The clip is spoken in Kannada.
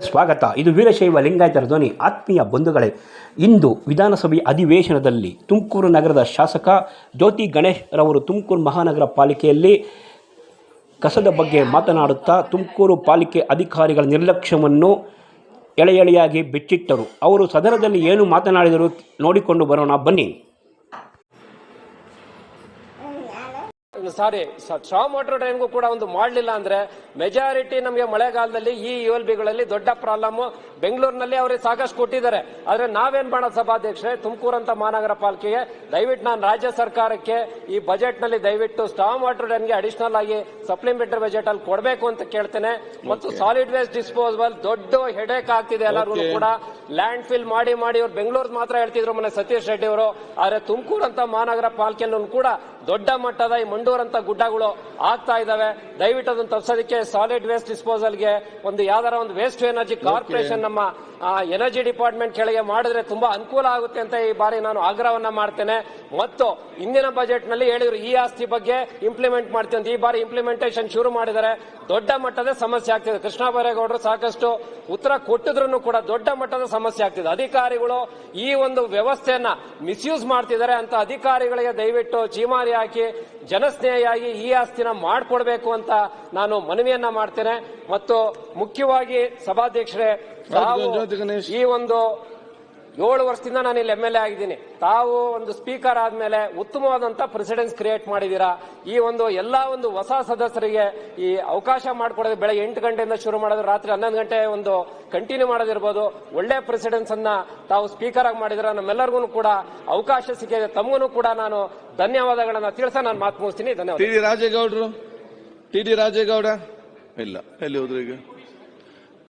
ಸ್ವಾಗತ. ಇದು ವೀರಶೈವ ಲಿಂಗಾಯತರ ಧ್ವನಿ. ಆತ್ಮೀಯ ಬಂಧುಗಳೇ, ಇಂದು ವಿಧಾನಸಭೆ ಅಧಿವೇಶನದಲ್ಲಿ ತುಮಕೂರು ನಗರದ ಶಾಸಕ ಜ್ಯೋತಿ ಗಣೇಶ್ ರವರು ತುಮಕೂರು ಮಹಾನಗರ ಪಾಲಿಕೆಯಲ್ಲಿ ಕಸದ ಬಗ್ಗೆ ಮಾತನಾಡುತ್ತಾ ತುಮಕೂರು ಪಾಲಿಕೆ ಅಧಿಕಾರಿಗಳ ನಿರ್ಲಕ್ಷ್ಯವನ್ನು ಎಳೆ ಎಳೆಯಾಗಿ ಬಿಚ್ಚಿಟ್ಟರು. ಅವರು ಸದನದಲ್ಲಿ ಏನು ಮಾತನಾಡಿದರು ನೋಡಿಕೊಂಡು ಬರೋಣ. ಬನ್ನಿ. ಸಾರಿ ಸ್ಟ್ರಾಂಗ್ ವಾಟರ್ ಡ್ರೈನ್ಗೂ ಕೂಡ ಒಂದು ಮಾಡಲಿಲ್ಲ ಅಂದ್ರೆ ಮೆಜಾರಿಟಿ ನಮಗೆ ಮಳೆಗಾಲದಲ್ಲಿ ಈ ಯು ಬಿಗಳಲ್ಲಿ ದೊಡ್ಡ ಪ್ರಾಬ್ಲಮ್ ಬೆಂಗಳೂರಿನಲ್ಲಿ ಅವರಿಗೆ ಸಾಕಷ್ಟು ಕೊಟ್ಟಿದ್ದಾರೆ. ಆದ್ರೆ ನಾವೇನ್ ಮಾಡೋದು ಸಭಾಧ್ಯಕ್ಷರೇ? ತುಮಕೂರು ಅಂತ ಮಹಾನಗರ ಪಾಲಿಕೆಗೆ ದಯವಿಟ್ಟು ನಾನು ರಾಜ್ಯ ಸರ್ಕಾರಕ್ಕೆ ಈ ಬಜೆಟ್ನಲ್ಲಿ ದಯವಿಟ್ಟು ಸ್ಟ್ರಾಂಗ್ ವಾಟರ್ ಡ್ರೈನ್ಗೆ ಅಡಿಷನಲ್ ಆಗಿ ಸಪ್ಲಿಮೆಂಟರಿ ಬಜೆಟ್ ಅಲ್ಲಿ ಕೊಡಬೇಕು ಅಂತ ಕೇಳ್ತೇನೆ. ಮತ್ತು ಸಾಲಿಡ್ ವೇಸ್ಟ್ ಡಿಸ್ಪೋಸಬಲ್ ದೊಡ್ಡ ಹೆಡೇಕ್ ಆಗ್ತಿದೆ ಎಲ್ಲರೂ ಕೂಡ. ಲ್ಯಾಂಡ್ ಫಿಲ್ ಮಾಡಿ ಮಾಡಿ ಅವ್ರು ಬೆಂಗಳೂರು ಮಾತ್ರ ಹೇಳ್ತಿದ್ರು ಮನೆ ಸತೀಶ್ ರೆಡ್ಡಿ ಅವರು. ಆದ್ರೆ ತುಮಕೂರು ಅಂತ ಮಹಾನಗರ ಪಾಲಿಕೆಯಲ್ಲೂ ಕೂಡ ದೊಡ್ಡ ಮಟ್ಟದ ಈ ಮಂಡೂರಂತ ಗುಡ್ಡಗಳು ಆಗ್ತಾ ಇದಾವೆ. ದಯವಿಟ್ಟು ಅದನ್ನು ತಪ್ಪಿಸೋದಕ್ಕೆ ಸಾಲಿಡ್ ವೇಸ್ಟ್ ಡಿಸ್ಪೋಸಲ್ಗೆ ಒಂದು ಯಾವ್ದಾರ ಒಂದು ವೇಸ್ಟ್ ಎನರ್ಜಿ ಕಾರ್ಪೊರೇಷನ್ ನಮ್ಮ ಎನರ್ಜಿ ಡಿಪಾರ್ಟ್ಮೆಂಟ್ ಕೆಳಗೆ ಮಾಡಿದ್ರೆ ತುಂಬಾ ಅನುಕೂಲ ಆಗುತ್ತೆ ಅಂತ ಈ ಬಾರಿ ನಾನು ಆಗ್ರಹವನ್ನ ಮಾಡ್ತೇನೆ. ಮತ್ತು ಇಂದಿನ ಬಜೆಟ್ನಲ್ಲಿ ಹೇಳಿದ್ರು ಈ ಆಸ್ತಿ ಬಗ್ಗೆ ಇಂಪ್ಲಿಮೆಂಟ್ ಮಾಡ್ತೀವಿ ಅಂತ. ಈ ಬಾರಿ ಇಂಪ್ಲಿಮೆಂಟೇಷನ್ ಶುರು ಮಾಡಿದರೆ ದೊಡ್ಡ ಮಟ್ಟದ ಸಮಸ್ಯೆ ಆಗ್ತಿದೆ. ಕೃಷ್ಣ ಬೈರೇಗೌಡರು ಸಾಕಷ್ಟು ಉತ್ತರ ಕೊಟ್ಟಿದ್ರು ಕೂಡ ದೊಡ್ಡ ಮಟ್ಟದ ಸಮಸ್ಯೆ ಆಗ್ತಿದೆ. ಅಧಿಕಾರಿಗಳು ಈ ಒಂದು ವ್ಯವಸ್ಥೆಯನ್ನ ಮಿಸ್ಯೂಸ್ ಮಾಡ್ತಿದ್ದಾರೆ ಅಂತ ಅಧಿಕಾರಿಗಳಿಗೆ ದಯವಿಟ್ಟು ಚೀಮಾರಿ ಹಾಕಿ ಜನಸ್ನೇಹಿಯಾಗಿ ಈ ಆಸ್ತಿನ ಮಾಡಿಕೊಡ್ಬೇಕು ಅಂತ ನಾನು ಮನವಿಯನ್ನ ಮಾಡ್ತೇನೆ ಮತ್ತು ಮುಖ್ಯವಾಗಿ ಸಭಾಧ್ಯಕ್ಷರೇ. ಈ ಒಂದು ಏಳು ವರ್ಷದಿಂದ ನಾನು ಇಲ್ಲಿ ಎಂ ಎಲ್ ಎ ಆಗಿದ್ದೀನಿ. ತಾವು ಒಂದು ಸ್ಪೀಕರ್ ಆದ್ಮೇಲೆ ಉತ್ತಮವಾದಂತ ಪ್ರೆಸಿಡೆನ್ಸ್ ಕ್ರಿಯೇಟ್ ಮಾಡಿದೀರಾ? ಈ ಒಂದು ಎಲ್ಲಾ ಒಂದು ಹೊಸ ಸದಸ್ಯರಿಗೆ ಈ ಅವಕಾಶ ಮಾಡಿಕೊಡೋದು ಬೆಳಗ್ಗೆ ಎಂಟು ಗಂಟೆಯಿಂದ ಶುರು ಮಾಡೋದು, ರಾತ್ರಿ ಹನ್ನೊಂದು ಗಂಟೆ ಒಂದು ಕಂಟಿನ್ಯೂ ಮಾಡೋದಿರ್ಬೋದು. ಒಳ್ಳೆ ಪ್ರೆಸಿಡೆನ್ಸ್ ಅನ್ನ ತಾವು ಸ್ಪೀಕರ್ ಆಗಿ ಮಾಡಿದ್ರ? ನಮ್ಮೆಲ್ಲರಿಗೂ ಕೂಡ ಅವಕಾಶ ಸಿಕ್ಕಿದೆ. ತಮಗೂ ಕೂಡ ನಾನು ಧನ್ಯವಾದಗಳನ್ನ ತಿಳಿಸ ನಾನು ಮಾತು ಮುಗಿಸ್ತೀನಿ. ಧನ್ಯವಾದ T D ರಾಜೇಗೌಡರು? T D Rajegowda? ಇಲ್ಲ. ಎಲ್ಲಿ ಹೋದ್ರು ಈಗ?